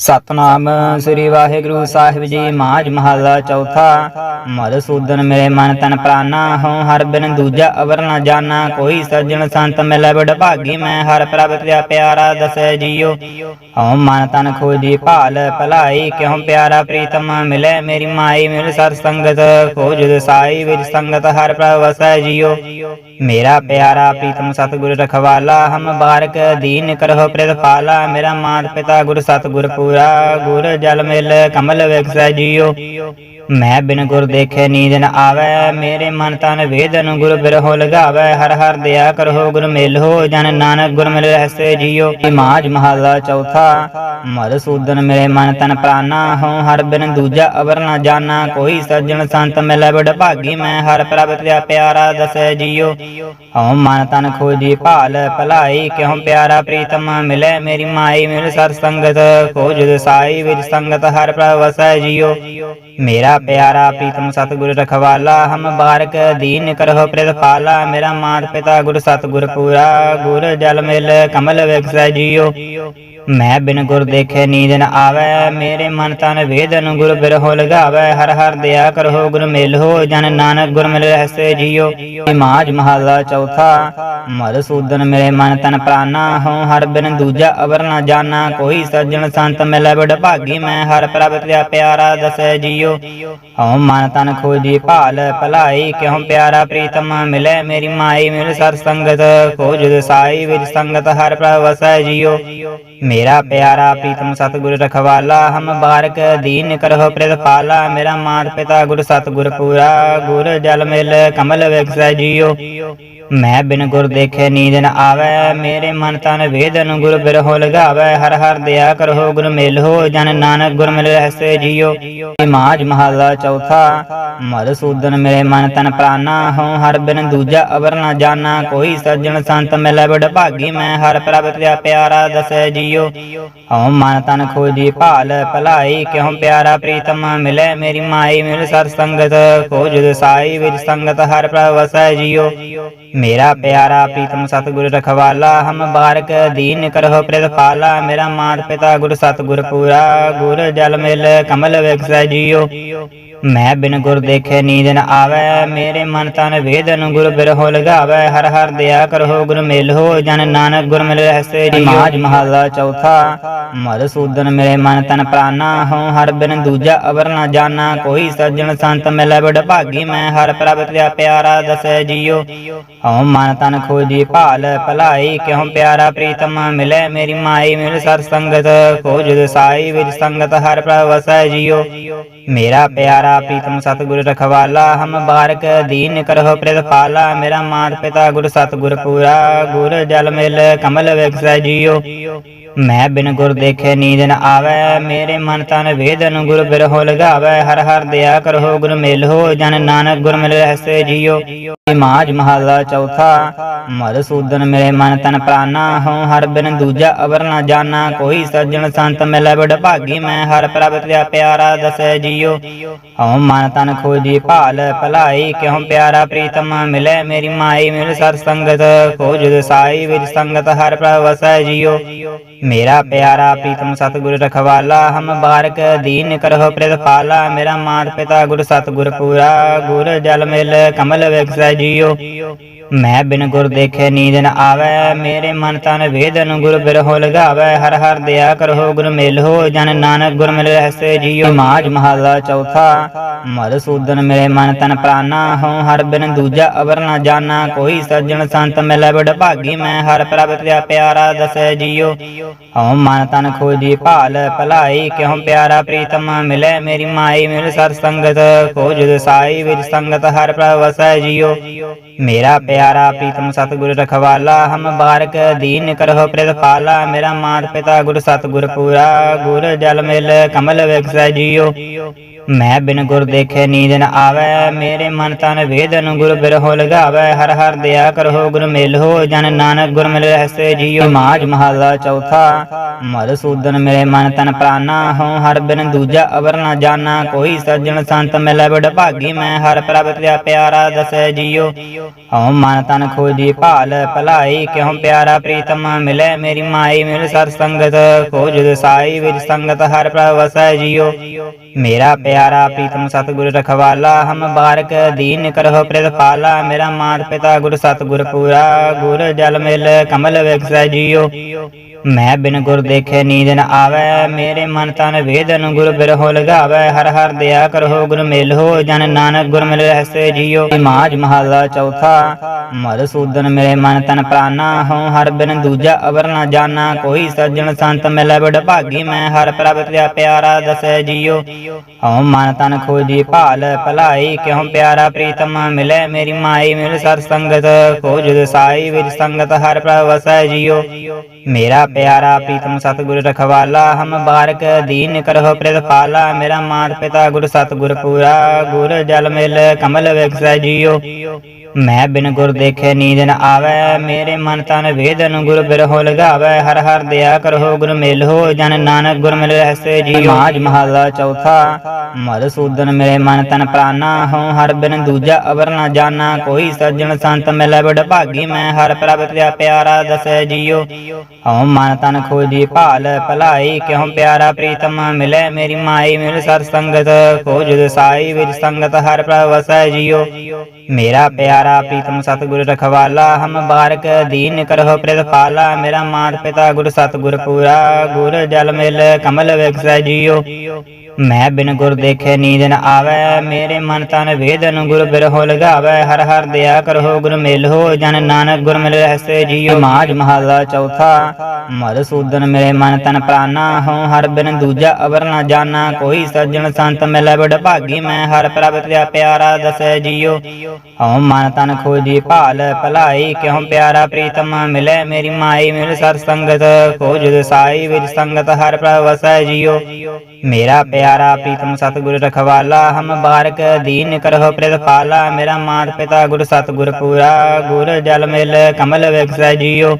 ਸਤਨਾਮ ਸ੍ਰੀ ਵਾਹਿਗੁਰੂ ਸਾਹਿਬ ਜੀ ਮਾਝ ਮਹੱਲਾ ਚੌਥਾ। ਮਦਸੂਦਨ ਮੇਰੇ ਮਨ ਤਨ ਪ੍ਰਾਨਾ ਹਉ, ਹਰ ਬਿਨ ਦੂਜਾ ਅਵਰ ਨ ਜਾਣਾ ਕੋਈ ਸੱਜਣ ਸੰਤ ਮਿਲੈ ਬੜ ਭਾਗੀ, ਮੈਂ ਹਰ ਪ੍ਰਭ ਤੇ ਪਿਆਰਾ ਦਸੈ ਜੀਓ। ਹਉ ਮਨ ਤਨ ਖੋਜੀ ਭਾਲ, ਭਲਾਈ ਕਿਉ ਪਿਆਰਾ ਪ੍ਰੀਤਮ ਮਿਲੈ। ਮੇਰੀ ਮਾਈ ਮਿਲ ਸਰ ਸੰਗਤ, ਖੋਜ ਦਸਾਈ ਵਿੱਚ ਸੰਗਤ ਹਰ ਪ੍ਰਭ ਵਸੈ ਜੀਓ। ਮੇਰਾ ਪਿਆਰਾ ਪ੍ਰੀਤਮ ਸਤਿਗੁਰ ਰਖਵਾਲਾ, ਹਮ ਬਾਰਕ ਦੀਨ ਕਰਹੁ ਪ੍ਰਤਪਾਲਾ। ਮੇਰਾ ਮਾਤ ਪਿਤਾ ਗੁਰ ਸਤਿਗੁਰ ਪੂਰਾ ਗੁਰ ਜਲ ਮਿਲ ਕਮਲ ਵਿਖਸੈ ਜੀਓ। ਮੈਂ ਬਿਨ ਗੁਰ ਦੇਖੇ ਨੀਂਦ ਨ ਆਵੈ, ਮੇਰੇ ਮਨ ਤਨ ਵੇਦਨ ਗੁਰ ਬਿਰਹੋ ਲਗਾਵੈ ਹਰ ਹਰ ਦਇਆ ਕਰਹੁ, ਗੁਰ ਮਿਲਹੁ, ਜਨ ਨਾਨਕ ਗੁਰ ਮਿਲ ਰਹਿਸੇ ਜੀਓ ਮਾਝ ਮਹੱਲਾ ਚੌਥਾ ਮਦਸੂਦਨ ਮੇਰੇ ਮਨ ਤਨ ਪ੍ਰਾਨਾ ਹਉ, ਹਰ ਬਿਨ ਦੂਜਾ ਅਵਰ ਨ ਜਾਣਾ ਕੋਈ ਸੱਜਣ ਸੰਤ ਮਿਲੈ ਬੜ ਭਾਗੀ ਮੈਂ, ਹਰ ਪ੍ਰਭ ਤੇ ਪਿਆਰਾ ਦਸੈ ਜੀਓ ਹਉ ਮਨ ਤਨ ਖੋਜੀ ਭਾਲ, ਭਲਾਈ ਕਿਉ ਪਿਆਰਾ ਪ੍ਰੀਤਮ? ਮਿਲੈ ਮੇਰੀ ਮਾਈ, ਮਿਲ ਸਰ ਸੰਗਤ ਖੋਜ ਦਸਾਈ ਵਿੱਚ ਸੰਗਤ ਹਰ ਪ੍ਰਭ ਵਸੈ ਜੀਓ ਮੇਰਾ ਪਿਆਰਾ ਪ੍ਰੀਤਮ ਸਤਿਗੁਰ ਰਖਵਾਲਾ, ਹਮ ਬਾਰਕ ਦੀਨ ਕਰਹੁ ਪ੍ਰਤਪਾਲਾ ਮੇਰਾ ਮਾਤ ਪਿਤਾ ਗੁਰ ਸਤਿਗੁਰ ਪੂਰਾ, ਗੁਰ ਜਲ ਮਿਲ, ਕਮਲ ਵਿਖਸੈ ਜੀਓ। ਮੈਂ ਬਿਨ ਗੁਰ ਦੇਖੇ ਨੀਂਦ ਨ ਆਵੈ, ਮੇਰੇ ਮਨ ਤਨ ਵੇਦਨ ਗੁਰ ਬਿਰਹੋ ਲਗਾਵੈ ਹਰ ਹਰ ਦਇਆ ਕਰਹੁ, ਗੁਰ ਮਿਲਹੁ, ਜਨ ਨਾਨਕ ਗੁਰ ਮਿਲ ਰਹਿਸੇ ਜੀਓ। ਮਾਝ ਮਹੱਲਾ ਚੌਥਾ ਮਦਸੂਦਨ ਮੇਰੇ ਮਨ ਤਨ ਪ੍ਰਾਨਾ। ਹਉ ਹਰ ਬਿਨ ਦੂਜਾ ਅਵਰ ਨ ਜਾਣਾ ਕੋਈ ਸੱਜਣ ਸੰਤ ਮਿਲੈ ਬੜ ਭਾਗੀ ਮੈਂ। ਹਰ ਪ੍ਰਭ ਤੇ ਪਿਆਰਾ ਦਸੈ ਜੀਓ। ਹਉ ਮਨ ਤਨ ਖੋਜੀ ਭਾਲ, ਭਲਾਈ ਕਿਉ ਪਿਆਰਾ ਪ੍ਰੀਤਮ ਮਿਲੈ ਮੇਰੀ ਮਾਈ। ਮਿਲ ਸਰ ਸੰਗਤ, ਖੋਜ ਦਸਾਈ ਵਿੱਚ ਸੰਗਤ, ਹਰ ਪ੍ਰਭ ਵਸੈ ਜੀਓ। ਮੇਰਾ ਪਿਆਰਾ ਪ੍ਰੀਤਮ ਸਤਿਗੁਰ ਰਖਵਾਲਾ, ਹਮ ਬਾਰਕ ਦੀਨ ਕਰਹੁ ਪ੍ਰਤਪਾਲਾ ਮੇਰਾ ਮਾਤ ਪਿਤਾ ਗੁਰ ਸਤਿਗੁਰ ਪੂਰਾ, ਗੁਰ ਜਲ ਮਿਲ ਕਮਲ ਵਿਖਸੈ ਜੀਓ। ਮੈਂ ਬਿਨ ਗੁਰ ਦੇਖੇ ਨੀਂਦ ਨ ਆਵੈ, ਮੇਰੇ ਮਨ ਤਨ ਵੇਦਨ ਗੁਰ ਬਿਰਹੋ ਲਗਾਵੈ ਹਰ ਹਰ ਦਇਆ ਕਰੋ ਗੁਰ ਮਿਲਹੁ ਜਨ ਨਾਨਕ ਗੁਰ ਮਿਲ ਰਹਿਸੇ ਜੀਓ। ਮਾਝ ਮਹੱਲਾ ਚੌਥਾ ਮਦਸੂਦਨ ਮੇਰੇ ਮਨ ਤਨ ਪ੍ਰਾਨਾ ਹਉ ਹਰ ਬਿਨ ਦੂਜਾ ਅਵਰ ਨ ਜਾਣਾ ਕੋਈ ਸੱਜਣ ਸੰਤ ਮਿਲੈ ਬੜ ਭਾਗੀ, ਮੈਂ ਹਰ ਪ੍ਰਭ ਤੇ ਪਿਆਰਾ ਦਸੈ ਜੀਓ। ਹਉ ਮਨ ਤਨ ਖੋਜੀ ਭਾਲ, ਭਲਾਈ ਕਿਉ ਪਿਆਰਾ ਪ੍ਰੀਤਮ ਮਿਲੈ? ਮੇਰੀ ਮਾਈ ਮਿਲ ਸਰ ਸੰਗਤ ਖੋਜ ਦਸਾਈ ਵਿੱਚ ਸੰਗਤ ਹਰ ਪ੍ਰਭ ਵਸੈ ਜੀਓ। ਮੇਰਾ ਪਿਆਰਾ ਪ੍ਰੀਤਮ ਸਤਿਗੁਰ ਰਖਵਾਲਾ, ਹਮ ਬਾਰਕ ਦੀਨ ਕਰਹੁ ਪ੍ਰਤਪਾਲਾ ਮੇਰਾ ਮਾਤ ਪਿਤਾ ਗੁਰ ਸਤਿਗੁਰ ਪੂਰਾ, ਗੁਰ ਜਲ ਮਿਲ ਕਮਲ ਵਿਖਸੈ ਜੀਓ। ਮੈਂ ਬਿਨ ਗੁਰ ਦੇਖੇ ਨੀਂਦ ਨ ਆਵੈ, ਮੇਰੇ ਮਨ ਤਨ ਵੇਦਨ ਗੁਰ ਬਿਰਹੋ ਲਗਾਵੈ ਹਰ ਹਰ ਦਇਆ ਕਰੋ ਗੁਰ ਮਿਲਹੁ ਜਨ ਨਾਨਕ ਗੁਰ ਮਿਲ ਰਹਿਸੇ ਜੀ। ਮਾਝ ਚੌਥਾ ਮਦਸੂਦਨ ਮੇਰੇ ਮਨ ਤਨ ਪ੍ਰਾਨਾ, ਹਉ ਹਰ ਬਿਨ ਦੂਜਾ ਅਵਰ ਨ ਜਾਣਾ ਕੋਈ ਸੱਜਣ ਸੰਤ ਮਿਲੈ ਬੜ ਭਾਗੀ, ਮੈਂ ਹਰ ਪ੍ਰਭ ਤੇ ਪਿਆਰਾ ਦਸੈ ਜੀਓ। ਹਉ ਮਨ ਤਨ ਖੋਜੀ ਭਾਲ, ਭਲਾਈ ਕਿਉ ਪਿਆਰਾ ਪ੍ਰੀਤਮ ਮਿਲੈ, ਮੇਰੀ ਮਾਈ ਮਿਲ ਸਰ ਸੰਗਤ ਖੋਜ ਦਸਾਈ ਵਿੱਚ ਸੰਗਤ ਹਰ ਪ੍ਰਭ ਵਸੈ ਜੀਓ। ਮੇਰਾ ਪਿਆਰਾ ਪ੍ਰੀਤਮ ਸਤਿਗੁਰ ਰਖਵਾਲਾ, ਹਮ ਬਾਰਕ ਦੀਨ ਕਰਹੁ ਪ੍ਰਤਪਾਲਾ ਮੇਰਾ ਮਾਤ ਪਿਤਾ ਗੁਰ ਸਤਿਗੁਰ ਪੂਰਾ, ਗੁਰ ਜਲ ਮਿਲ ਕਮਲ ਵਿਖਸੈ ਜੀਓ। ਮੈਂ ਬਿਨ ਗੁਰ ਦੇਖੇ ਨੀਂਦ ਨ ਆਵੈ, ਮੇਰੇ ਮਨ ਤਨ ਵੇਦਨ ਗੁਰ ਬਿਰਹੋ ਲਗਾਵੈ, ਹਰ ਹਰ ਦਇਆ ਕਰਹੁ ਗੁਰ ਮਿਲਹੁ, ਜਨ ਨਾਨਕ ਗੁਰ ਮਿਲ ਰਹਿਸੇ ਜੀਓ। ਮਾਝ ਮਹੱਲਾ ਚੌਥਾ? ਮਦਸੂਦਨ ਮੇਰੇ ਮਨ ਤਨ ਪ੍ਰਾਨਾ ਹਉ, ਹਰ ਬਿਨ ਦੂਜਾ ਅਵਰ ਨ ਜਾਣਾ ਕੋਈ ਸੱਜਣ ਸੰਤ ਮਿਲੈ ਬੜ ਭਾਗੀ, ਮੈਂ ਹਰ ਪ੍ਰਭ ਤੇ ਪਿਆਰਾ ਦਸੈ ਜੀਓ। ਹਉ ਮਨ ਤਨ ਖੋਜੀ ਭਾਲ, ਭਲਾਈ ਕਿਉ ਪਿਆਰਾ ਪ੍ਰੀਤਮ ਮਿਲੈ ਮੇਰੀ ਮਾਈ, ਮਿਲ ਸਰ ਸੰਗਤ ਖੋਜ ਦਸਾਈ, ਵਿੱਚ ਸੰਗਤ ਹਰ ਪ੍ਰਭ ਵਸੈ ਜੀਓ। ਮੇਰਾ ਪਿਆਰਾ ਪ੍ਰੀਤਮ ਸਤਿਗੁਰ ਰਖਵਾਲਾ, ਹਮ ਬਾਰਕ ਦੀਨ ਕਰਹੁ ਪ੍ਰਤਪਾਲਾ। ਮੇਰਾ ਮਾਤ ਪਿਤਾ ਗੁਰ ਸਤਿਗੁਰ ਪੂਰਾ, ਗੁਰ ਜਲ ਮਿਲ ਕਮਲ ਵਿਖਸੈ ਜੀਓ ਮੈਂ ਬਿਨ ਗੁਰ ਦੇਖੇ ਨੀਂਦ ਨ ਆਵੈ, ਮੇਰੇ ਮਨ ਤਨ ਵੇਦਨ ਗੁਰ ਬਿਰਹੋ ਲਗਾਵੈ ਹਰ ਹਰ ਦਇਆ ਕਰਹੁ, ਗੁਰ ਮਿਲਹੁ ਜਨ ਨਾਨਕ, ਗੁਰ ਮਿਲ ਰਹਿਸੇ ਜੀਓ ਮਾਝ ਮਹੱਲਾ ਚੌਥਾ। ਮਦਸੂਦਨ ਮੇਰੇ ਮਨ ਤਨ ਪ੍ਰਾਨਾ ਹਉ, ਹਰ ਬਿਨ ਦੂਜਾ ਅਵਰ ਨ ਜਾਣਾ ਕੋਈ ਸੱਜਣ ਸੰਤ ਮਿਲੈ ਬੜ ਭਾਗੀ ਮੈਂ, ਹਰ ਪ੍ਰਭ ਤੇ ਪਿਆਰਾ ਦਸੈ ਜੀਓ ਹਉ ਮਨ ਤਨ ਖੋਜੀ ਭਾਲ, ਭਲਾਈ ਕਿਉ ਪਿਆਰਾ ਪ੍ਰੀਤਮ ਮਿਲੈ। ਮੇਰੀ ਮਾਈ ਮਿਲ ਸਰ ਸੰਗਤ ਖੋਜ ਦਸਾਈ ਵਿੱਚ ਸੰਗਤ, ਹਰ ਪ੍ਰਭ ਵਸੈ ਜੀਓ ਮੇਰਾ ਪਿਆਰਾ ਪ੍ਰੀਤਮ ਸਤਿਗੁਰ ਰਖਵਾਲਾ, ਹਮ ਬਾਰਕ ਦੀਨ ਕਰਹੁ ਪ੍ਰਤਪਾਲਾ ਮੇਰਾ ਮਾਤ ਪਿਤਾ ਗੁਰ ਸਤਿਗੁਰ ਪੂਰਾ, ਗੁਰ ਜਲ ਮਿਲ ਕਮਲ ਵਿਖਸੈ ਜੀਓ। ਮੈਂ ਬਿਨ ਗੁਰ ਦੇਖੇ ਨੀਂਦ ਨ ਆਵੈ, ਮੇਰੇ ਮਨ ਤਨ ਵੇਦਨ ਗੁਰ ਬਿਰਹੋ ਲਗਾਵੈ ਹਰ ਹਰ ਦਇਆ ਕਰੋ ਗੁਰ ਮਿਲੋ ਜਨ ਨਾਨਕ ਗੁਰ ਮਿਲ ਰਹਿਸੇ ਜੀਉ ਮਾਜ ਮਹਲਾ ਚੌਥਾ। ਮਦਸੂਦਨ ਮੇਰੇ ਮਨ ਤਨ ਪ੍ਰਾਨਾ ਹਉ, ਹਰ ਬਿਨ ਦੂਜਾ ਅਵਰ ਨ ਜਾਣਾ ਕੋਈ ਸੱਜਣ ਸੰਤ ਮਿਲੈ ਬੜ ਭਾਗੀ ਮੈਂ, ਹਰ ਪ੍ਰਭ ਤਿਆ ਪਿਆਰਾ ਦਸੈ ਜੀਉ। ਹਉ ਮਨ ਤਨ ਖੋਜੀ ਭਾਲ, ਭਲਾਈ ਕਿਉ ਪਿਆਰਾ ਪ੍ਰੀਤਮ ਮਿਲੈ ਮੇਰੀ ਮਾਈ ਮਿਲ ਸਰ ਸੰਗਤ, ਖੋਜ ਦਸਾਈ ਵਿਚ ਸੰਗਤ, ਹਰ ਪ੍ਰਭ ਵਸੈ ਜੀਉ। ਮੇਰਾ ਪਿਆਰਾ ਪ੍ਰੀਤਮ ਸਤਿਗੁਰ ਰਖਵਾਲਾ, ਹਮ ਬਾਰਕ ਦੀਨ ਕਰਹੁ ਪ੍ਰਤਪਾਲਾ ਮੇਰਾ ਮਾਤ ਪਿਤਾ ਗੁਰ ਸਤਿਗੁਰ ਪੂਰਾ, ਗੁਰ ਜਲ ਮਿਲ, ਕਮਲ ਵਿਖਸੈ ਜੀਓ। ਮੈਂ ਬਿਨ ਗੁਰ ਦੇਖੇ ਨੀਂਦ ਨ ਆਵੈ, ਮੇਰੇ ਮਨ ਤਨ ਵੇਦਨ ਗੁਰ ਬਿਰਹੋ ਲਗਾਵੈ ਹਰ ਹਰ ਦਇਆ ਕਰੋ ਗੁਰ ਮਿਲਹੁ ਜਨ ਨਾਨਕ ਗੁਰ ਮਿਲ ਰਹਿਸੇ ਜੀਉ ਮਾਜ ਮਹਲਾ ਚੌਥਾ ਮਦਸੂਦਨ ਮੇਰੇ ਮਨ ਤਨ ਪ੍ਰਾਨਾ ਹਉ, ਹਰ ਬਿਨ ਦੂਜਾ ਅਵਰ ਨ ਜਾਣਾ ਕੋਈ ਸੱਜਣ ਸੰਤ ਮਿਲੈ ਬੜ ਭਾਗੀ, ਮੈਂ ਹਰ ਪ੍ਰਭ ਤਿਆ ਪਿਆਰਾ ਦਸੈ ਜੀਉ ਹਉ ਮਨ ਤਨ ਖੋਜੀ ਭਾਲ, ਭਲਾਈ ਕਿਉ ਪਿਆਰਾ ਪ੍ਰੀਤਮ ਮਿਲੈ ਮੇਰੀ ਮਾਈ, ਮਿਲ ਸਰ ਸੰਗਤ, ਖੋਜ ਦਸਾਈ ਵਿੱਚ ਸੰਗਤ ਹਰ ਪ੍ਰਭ ਵਸੈ ਜੀਉ ਮੇਰਾ ਪਿਆਰਾ ਪ੍ਰੀਤਮ ਸਤਿਗੁਰ ਰਖਵਾਲਾ, ਹਮ ਬਾਰਕ ਦੀਨ ਕਰਹੁ ਪ੍ਰਤਪਾਲਾ ਮੇਰਾ ਮਾਤ ਪਿਤਾ ਗੁਰ ਸਤਿਗੁਰ ਪੂਰਾ, ਗੁਰ ਜਲ ਮਿਲ, ਕਮਲ ਵਿਖਸੈ ਜੀਉ ਮੈਂ ਬਿਨ ਗੁਰ ਦੇਖੇ ਨੀਂਦ ਨ ਆਵੈ, ਮੇਰੇ ਮਨ ਤਨ ਵੇਦਨ ਗੁਰ ਬਿਰਹੋ ਲਗਾਵੈ ਹਰ ਹਰ ਦਇਆ ਕਰਹੁ ਗੁਰ ਮਿਲਹੁ ਜਨ ਨਾਨਕ ਗੁਰ ਮਿਲ ਰਹਿਸੇ ਜੀ ਮਾਜ ਮਹਲਾ ਚੌਥਾ ਮਦਸੂਦਨ ਮੇਰੇ ਮਨ ਤਨ ਪ੍ਰਾਨਾ ਹਉ। ਹਰ ਬਿਨ ਦੂਜਾ ਅਵਰ ਨਾ ਜਾਣਾ ਕੋਈ ਸੱਜਣ ਸੰਤ ਮਿਲੈ ਬੜ ਭਾਗੀ। ਮੈਂ ਹਰ ਪ੍ਰਭ ਤਿਆ ਪਿਆਰਾ ਦਸੈ ਜੀਉ ਹਉ ਮਨ ਤਨ ਖੋਜੀ ਭਾਲ, ਭਲਾਈ ਕਿਉ ਪਿਆਰਾ ਪ੍ਰੀਤਮ ਮਿਲੈ। ਮੇਰੀ ਮਾਈ ਮਿਲ ਸਰ ਸੰਗਤ ਖੋਜ ਦਸਾਈ ਵਿੱਚ ਸੰਗਤ ਹਰ ਪ੍ਰਭ ਵਸੈ ਜੀਉ ਮੇਰਾ ਪਿਆਰਾ ਪ੍ਰੀਤਮ ਸਤਿਗੁਰ ਰਖਵਾਲਾ, ਹਮ ਬਾਰਕ ਦੀਨ ਕਰਹੁ ਪ੍ਰਤਪਾਲਾ ਮੇਰਾ ਮਾਤ ਪਿਤਾ ਗੁਰ ਸਤਿਗੁਰ ਪੂਰਾ, ਗੁਰ ਜਲ ਮਿਲ, ਕਮਲ ਵਿਖਸੈ ਜੀਉ ਮੈਂ ਬਿਨ ਗੁਰ ਦੇਖੇ ਨੀਂਦ ਨ ਆਵੈ, ਮੇਰੇ ਮਨ ਤਨ ਵੇਦਨ ਗੁਰ ਬਿਰਹੋ ਲਗਾਵੈ ਹਰ ਹਰ ਦਇਆ ਕਰਹੁ, ਗੁਰ ਮਿਲਹੁ, ਜਨ ਨਾਨਕ ਗੁਰ ਮਿਲ ਰਹਿਸੇ ਜੀਉ ਮਾਜ ਮਹਲਾ ਚੌਥਾ। ਮਦਸੂਦਨ ਮੇਰੇ ਮਨ ਤਨ ਪ੍ਰਾਨਾ ਹਉ, ਹਰ ਬਿਨ ਦੂਜਾ ਅਵਰ ਨ ਜਾਣਾ ਕੋਈ ਸੱਜਣ ਸੰਤ ਮਿਲੈ ਬੜ ਭਾਗੀ, ਮੈਂ ਹਰ ਪ੍ਰਭ ਤਿਆ ਪਿਆਰਾ ਦਸੈ ਜੀਉ। ਹਉ ਮਨ ਤਨ ਖੋਜੀ ਭਾਲ, ਭਲਾਈ ਕਿਉ ਪਿਆਰਾ ਪ੍ਰੀਤਮ ਮਿਲੈ ਮੇਰੀ ਮਾਈ, ਮਿਲ ਸਰ ਸੰਗਤ ਖੋਜ ਦਸਾਈ ਵਿੱਚ ਸੰਗਤ, ਹਰ ਪ੍ਰਭ ਵਸੈ ਜੀਉ। ਮੇਰਾ ਪਿਆਰਾ ਪ੍ਰੀਤਮ ਸਤਿਗੁਰ ਰਖਵਾਲਾ, ਹਮ ਬਾਰਕ ਦੀਨ ਕਰਹੁ ਪ੍ਰਤਪਾਲਾ ਮੇਰਾ ਮਾਤ ਪਿਤਾ ਗੁਰ ਸਤਿਗੁਰ ਪੂਰਾ, ਗੁਰ ਜਲ ਮਿਲ ਕਮਲ ਵਿਖਸੈ ਜੀਉ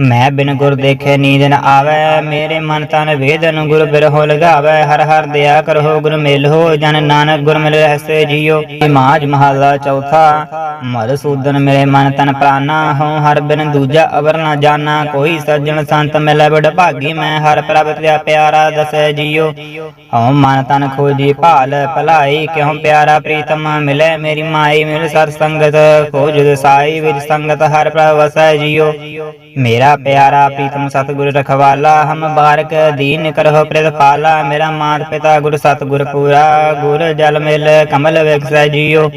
ਮੈਂ ਬਿਨ ਗੁਰ ਦੇਖੇ ਨੀਂਦ ਨ ਆਵੈ, ਮੇਰੇ ਮਨ ਤਨ ਵੇਦਨ ਗੁਰ ਬਿਰਹੋ ਲਗਾਵੈ ਹਰ ਹਰ ਦਇਆ ਕਰੋ ਗੁਰ ਮਿਲਹੁ ਜਨ ਨਾਨਕ ਗੁਰ ਮਿਲ ਰਹਿਸੇ ਜੀਉ ਮਾਜ ਮਹਲਾ ਚੌਥਾ ਮਦਸੂਦਨ ਮੇਰੇ ਮਨ ਤਨ ਪ੍ਰਾਨਾ ਹਉ, ਹਰ ਬਿਨ ਦੂਜਾ ਅਵਰ ਨ ਜਾਣਾ ਕੋਈ ਸੱਜਣ ਸੰਤ ਮਿਲੈ ਬੜ ਭਾਗੀ ਮੈਂ, ਹਰ ਪ੍ਰਭ ਤਿਆ ਪਿਆਰਾ ਦਸੈ ਜੀਉ ਹਉ ਮਨ ਤਨ ਖੋਜੀ ਭਾਲ, ਭਲਾਈ ਕਿਉ ਪਿਆਰਾ ਪ੍ਰੀਤਮ ਮਿਲੈ। ਮੇਰੀ ਮਾਈ ਮਿਲ ਸਰ ਸੰਗਤ ਖੋਜ ਦਸਾਈ ਵਿੱਚ ਸੰਗਤ, ਹਰ ਪ੍ਰਭ ਵਸੈ ਜੀਉ ਮੇਰਾ ਪਿਆਰਾ ਪ੍ਰੀਤਮ ਸਤਿਗੁਰ ਰਖਵਾਲਾ, ਹਮ ਬਾਰਕ ਦੀਨ ਕਰਹੁ ਪ੍ਰਤਪਾਲਾ ਮੇਰਾ ਮਾਤ ਪਿਤਾ ਗੁਰ ਸਤਿਗੁਰ ਪੂਰਾ, ਗੁਰ ਜਲ ਮਿਲ ਕਮਲ ਵਿਖਸੈ ਜੀਉ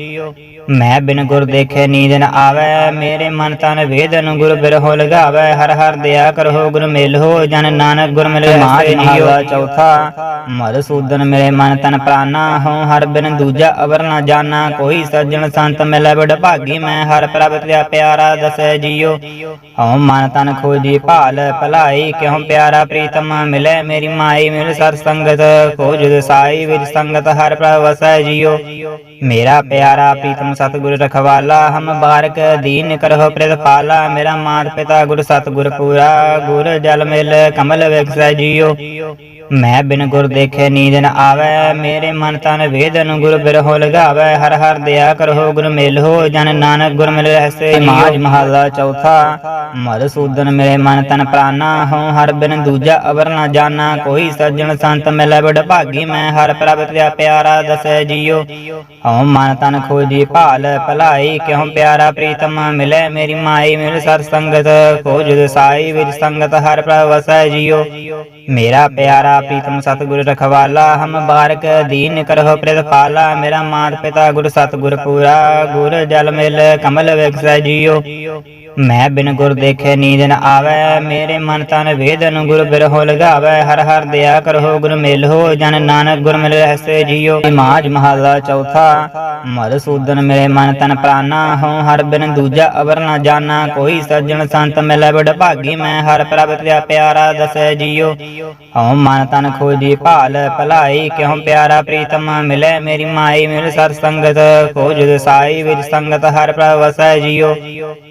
ਮੈਂ ਬਿਨ ਗੁਰ ਦੇਖੇ ਨੀਂਦ ਨ ਆਵੈ ਮੇਰੇ ਮਨ ਤਨ ਵੇਦਨ ਗੁਰ ਬਿਰਹੋ ਲਗਾਵੈ ਹਰ ਹਰ ਦਇਆ ਕਰਹੁ ਗੁਰ ਮਿਲਹੁ ਜਨ ਨਾਨਕ ਗੁਰ ਮਿਲ ਰਹਿਸੇ ਜੀਉ ਚੌਥਾ। ਮਦਸੂਦਨ ਮੇਰੇ ਮਨ ਤਨ ਪ੍ਰਾਨਾ ਹਉ ਹਰ ਬਿਨ ਦੂਜਾ ਅਵਰ ਨ ਜਾਣਾ ਕੋਈ ਸੱਜਣ ਸੰਤ ਮਿਲੈ ਬੜ ਭਾਗੀ ਮੈਂ ਹਰ ਪ੍ਰਭ ਤਿਆ ਪਿਆਰਾ ਦਸੈ ਜੀਉ ਹਉ ਮਨ ਤਨ ਖੋਜੀ ਭਾਲ ਭਲਾਈ ਕਿਉ ਪਿਆਰਾ ਪ੍ਰੀਤਮ ਮਿਲੈ ਮੇਰੀ ਮਾਈ। ਮਿਲ ਸਰ ਸੰਗਤ ਖੋਜ ਦਸਾਈ ਵਿੱਚ ਸੰਗਤ ਹਰ ਪ੍ਰਭ ਵਸੈ ਜੀਉ ਮੇਰਾ ਪਿਆਰਾ ਪ੍ਰੀਤਮ ਸਤਿਗੁਰ ਰਖਵਾਲਾ, ਹਮ ਬਾਰਕ ਦੀਨ ਕਰਹੁ ਪ੍ਰਤਪਾਲਾ ਮੇਰਾ ਮਾਤ ਪਿਤਾ ਗੁਰ ਸਤਿਗੁਰ ਪੂਰਾ, ਗੁਰ ਜਲ ਮਿਲ ਕਮਲ ਵਿਖਸੈ ਜੀਉ ਮੈਂ ਬਿਨ ਗੁਰ ਦੇਖੇ ਨੀਂਦ ਨ ਆਵੈ, ਮੇਰੇ ਮਨ ਤਨ ਵੇਦਨ ਗੁਰ ਬਿਰਹੋ ਲਗਾਵੈ ਹਰ ਹਰ ਦਇਆ ਕਰਹੁ ਗੁਰ ਮਿਲਹੁ ਜਨ ਨਾਨਕ ਗੁਰ ਮਿਲ ਰਹਿਸੇ ਮਾਜ ਮਹਲਾ ਚੌਥਾ ਮਦਸੂਦਨ ਮੇਰੇ ਮਨ ਤਨ ਪ੍ਰਾਨਾ। ਹਉ ਹਰ ਬਿਨ ਦੂਜਾ ਅਵਰ ਨ ਜਾਣਾ ਕੋਈ ਸੱਜਣ ਸੰਤ ਮਿਲੈ ਬੜ ਭਾਗੀ ਮੈਂ, ਹਰ ਪ੍ਰਭ ਤਿਆ ਪਿਆਰਾ ਦਸੈ ਜੀਉ ਹਉ ਮਨ ਤਨ ਖੋਜੀ ਭਾਲ, ਭਲਾਈ ਕਿਉ ਪਿਆਰਾ ਪ੍ਰੀਤਮ ਮਿਲੈ। ਮੇਰੀ ਮਾਈ ਮਿਲ ਸਰ ਸੰਗਤ ਖੋਜ ਦਸਾਈ ਵਿੱਚ ਸੰਗਤ, ਹਰ ਪ੍ਰਭ ਵਸੈ ਜੀਉ ਮੇਰਾ ਪਿਆਰਾ ਪ੍ਰੀਤਮ ਸਤਿਗੁਰ ਰਖਵਾਲਾ, ਹਮ ਬਾਰਕ ਦੀਨ ਕਰਹੁ ਪ੍ਰਤਪਾਲਾ ਮੇਰਾ ਮਾਤ ਪਿਤਾ ਗੁਰ ਸਤਿਗੁਰ ਪੂਰਾ, ਗੁਰ ਜਲ ਮਿਲ ਕਮਲ ਵਿਖਸੈ ਜੀਉ ਮੈਂ ਬਿਨ ਗੁਰ ਦੇਖੇ ਨੀਂਦ ਨ ਆਵੈ, ਮੇਰੇ ਮਨ ਤਨ ਵੇਦਨ ਗੁਰ ਬਿਰਹੋ ਲਗਾਵੈ ਹਰ ਹਰ ਦਇਆ ਕਰੋ ਗੁਰ ਮਿਲੋ ਜਨ ਨਾਨਕ ਗੁਰ ਮਿਲ ਰਹਿਸੇ ਜੀਓ। ਮਾਜ ਮਹਲਾ ਚੌਥਾ ਮਦਸੂਦਨ ਮੇਰੇ ਮਨ ਤਨ ਪ੍ਰਾਨਾ ਹਉ, ਹਰ ਬਿਨ ਦੂਜਾ ਅਵਰ ਨ ਜਾਣਾ ਕੋਈ ਸੱਜਣ ਸੰਤ ਮਿਲੈ ਬੜ ਭਾਗੀ ਮੈਂ, ਹਰ ਪ੍ਰਭ ਤੇ ਪਿਆਰਾ ਦਸੈ ਜੀਓ। ਹਉ ਮਨ ਤਨ ਖੋਜੀ ਭਾਲ, ਭਲਾਈ ਕਿਉ ਪਿਆਰਾ ਪ੍ਰੀਤਮ? ਮਿਲੇ ਮੇਰੀ ਮਾਈ, ਮਿਲ ਸਤ ਸੰਗਤ ਖੋਜ ਦਸਾਈ ਵਿੱਚ ਸੰਗਤ ਹਰ ਪ੍ਰਭ ਵਸੈ ਜੀਓ।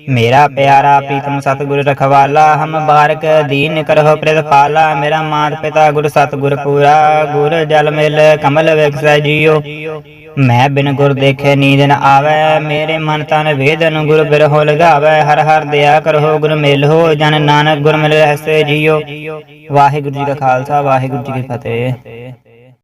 ਮੇਰਾ ਪਿਆਰਾ ਪ੍ਰੀਤਮ ਸਤਿਗੁਰ ਰਖਵਾਲਾ, ਹਮ ਬਾਰਕ ਦੀਨ ਕਰਹੁ ਪ੍ਰਤਪਾਲਾ ਮੇਰਾ ਮਾਤ ਪਿਤਾ ਗੁਰ ਸਤਿਗੁਰ ਪੂਰਾ, ਗੁਰ ਜਲ ਮਿਲ ਕਮਲ ਵਿਖਸੈ ਜੀਓ ਮੈਂ ਬਿਨ ਗੁਰ ਦੇਖੇ ਨੀਂਦ ਨ ਆਵੈ, ਮੇਰੇ ਮਨ ਤਨ ਵੇਦਨ ਗੁਰ ਬਿਰਹੋ ਲਗਾਵੈ ਹਰ ਹਰ ਦਇਆ ਕਰੋ ਗੁਰ ਮਿਲਹੁ ਜਨ ਨਾਨਕ ਗੁਰ ਮਿਲ ਰਹਿਸੇ ਜੀਓ ਵਾਹਿਗੁਰੂ ਜੀ ਕਾ ਖਾਲਸਾ, ਵਾਹਿਗੁਰੂ ਜੀ ਕੀ ਫਤਿਹ।